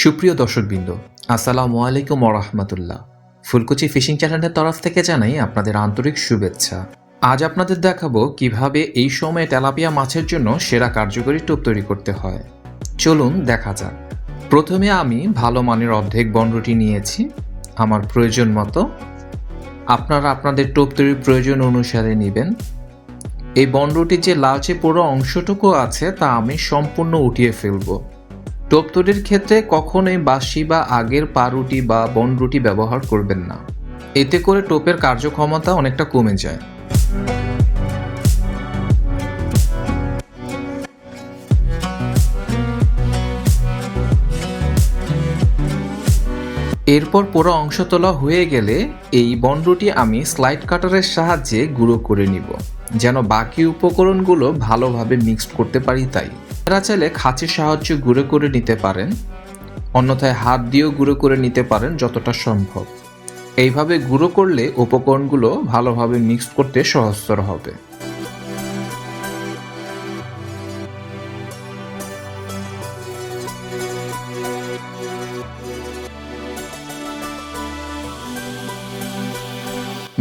সুপ্রিয় দর্শকবৃন্দ, আসসালামু আলাইকুম রহমতুল্লাহ। ফুলকুচি ফিশিং চ্যানেলের তরফ থেকে জানাই আপনাদের আন্তরিক শুভেচ্ছা। আজ আপনাদের দেখাবো কীভাবে এই সময়ে তেলাপিয়া মাছের জন্য সেরা কার্যকরী টোপ তৈরি করতে হয়। চলুন দেখা যাক। প্রথমে আমি ভালো মানের অর্ধেক বনরুটি নিয়েছি। আমার প্রয়োজন মতো আপনারা আপনাদের টোপ তৈরির প্রয়োজন অনুসারে নেবেন। এই বনরুটির যে লালচে পুরো অংশটুকু আছে তা আমি সম্পূর্ণ উঠিয়ে ফেলব। টোপ তৈরির ক্ষেত্রে কখনোই বাসি বা আগের পাউরুটি বা বনরুটি ব্যবহার করবেন না। এতে করে টোপের কার্যক্ষমতা অনেকটা কমে যায়। এরপর পুরো অংশ তোলা হয়ে গেলে এই বনরুটি আমি স্লাইড কাটারের সাহায্যে গুঁড়ো করে নিব, যেন বাকি উপকরণগুলো ভালোভাবে মিক্সড করতে পারি তাই। এরা চাইলে খাঁচির সাহায্যে গুঁড়ো করে নিতে পারেন, অন্যথায় হাত দিয়েও গুঁড়ো করে নিতে পারেন যতটা সম্ভব। এইভাবে গুঁড়ো করলে উপকরণগুলো ভালোভাবে মিক্স করতে সহজতর হবে।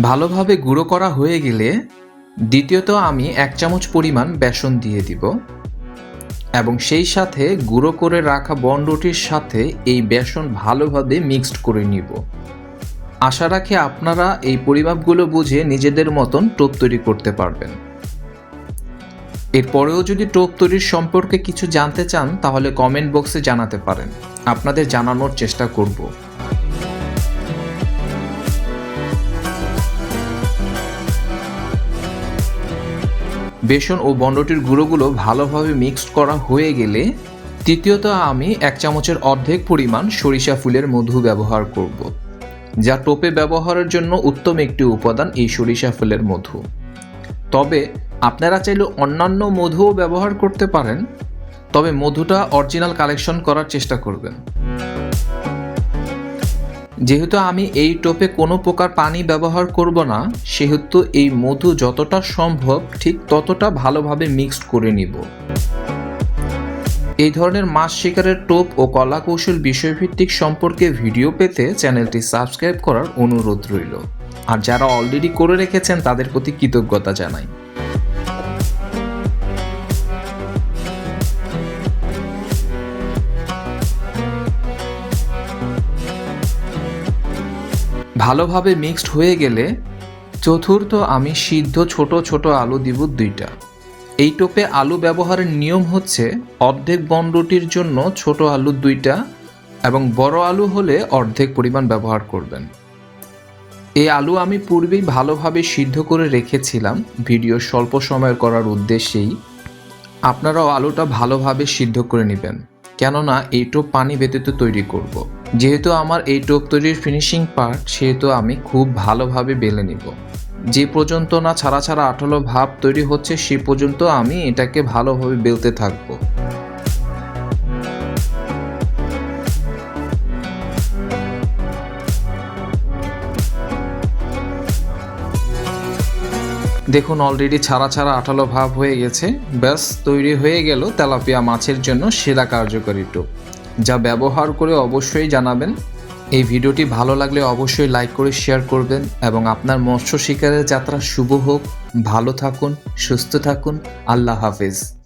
ভালোভাবে গুঁড়ো করা হয়ে গেলে দ্বিতীয়ত আমি এক চামচ পরিমাণ বেসন দিয়ে দিব। এবং সেই সাথে গুঁড়ো করে রাখা বন্ডটির সাথে এই বেসন ভালোভাবে মিক্সড করে নিব। আশা রাখি আপনারা এই পরিমাপগুলো বুঝে নিজেদের মতন টোপ তৈরি করতে পারবেন। এরপরেও যদি টোপ তৈরির সম্পর্কে কিছু জানতে চান, তাহলে কমেন্ট বক্সে জানাতে পারেন। আপনাদের জানানোর চেষ্টা করব। বেসন ও বন্ডটির গুঁড়োগুলো ভালোভাবে মিক্সড করা হয়ে গেলে তৃতীয়ত আমি এক চামচের অর্ধেক পরিমাণ সরিষা ফুলের মধু ব্যবহার করব, যা টোপে ব্যবহারের জন্য উত্তম একটি উপাদান এই সরিষা ফুলের মধু। তবে আপনারা চাইলে অন্যান্য মধুও ব্যবহার করতে পারেন, তবে মধুটা অরিজিনাল কালেকশন করার চেষ্টা করবেন। যেহেতু আমি এই টোপে কোনো প্রকার পানি ব্যবহার করব না, সেহেতু এই মধু যতটা সম্ভব ঠিক ততটা ভালোভাবে মিক্সড করে নিব। এই ধরনের মাছ শিকারের টোপ ও কলা কৌশল বিষয়ভিত্তিক সম্পর্কে ভিডিও পেতে চ্যানেলটি সাবস্ক্রাইব করার অনুরোধ রইল। আর যারা অলরেডি করে রেখেছেন, তাদের প্রতি কৃতজ্ঞতা জানাই। ভালোভাবে মিক্সড হয়ে গেলে চতুর্থ আমি সিদ্ধ ছোট ছোট আলু দিব দুইটা। এই টোপে আলু ব্যবহারের নিয়ম হচ্ছে অর্ধেক বনরুটির জন্য ছোট আলু দুইটা এবং বড় আলু হলে অর্ধেক পরিমাণ ব্যবহার করবেন। এই আলু আমি পূর্বেই ভালোভাবে সিদ্ধ করে রেখেছিলাম। ভিডিও স্বল্প সময়ের করার উদ্দেশ্যেই। আপনারাও আলুটা ভালোভাবে সিদ্ধ করে নেবেন। কেননা এই টোপ পানি ব্যতীত তৈরি করব। যেহেতু আমার এই টোপ তৈরির ফিনিশিং পার্ট সেহেতু আমি খুব ভালোভাবে বেলে নিব। যে পর্যন্ত না ছাড়া ছাড়া আঠালো ভাব তৈরি হচ্ছে, সে পর্যন্ত আমি এটাকে ভালোভাবে বেলতে থাকব। দেখুন অলরেডি ছাড়া ছাড়া আঠালো ভাব হয়ে গেছে। ব্যাস, তৈরি হয়ে গেল তেলাপিয়া মাছের জন্য সেরা কার্যকরী টোপ। যা ব্যবহার করে অবশ্যই জানাবেন। এই ভিডিওটি ভালো লাগলে অবশ্যই লাইক করে শেয়ার করবেন এবং আপনার মৎস্য শিকারের যাত্রা শুভ হোক। ভালো থাকুন, সুস্থ থাকুন। আল্লাহ হাফেজ।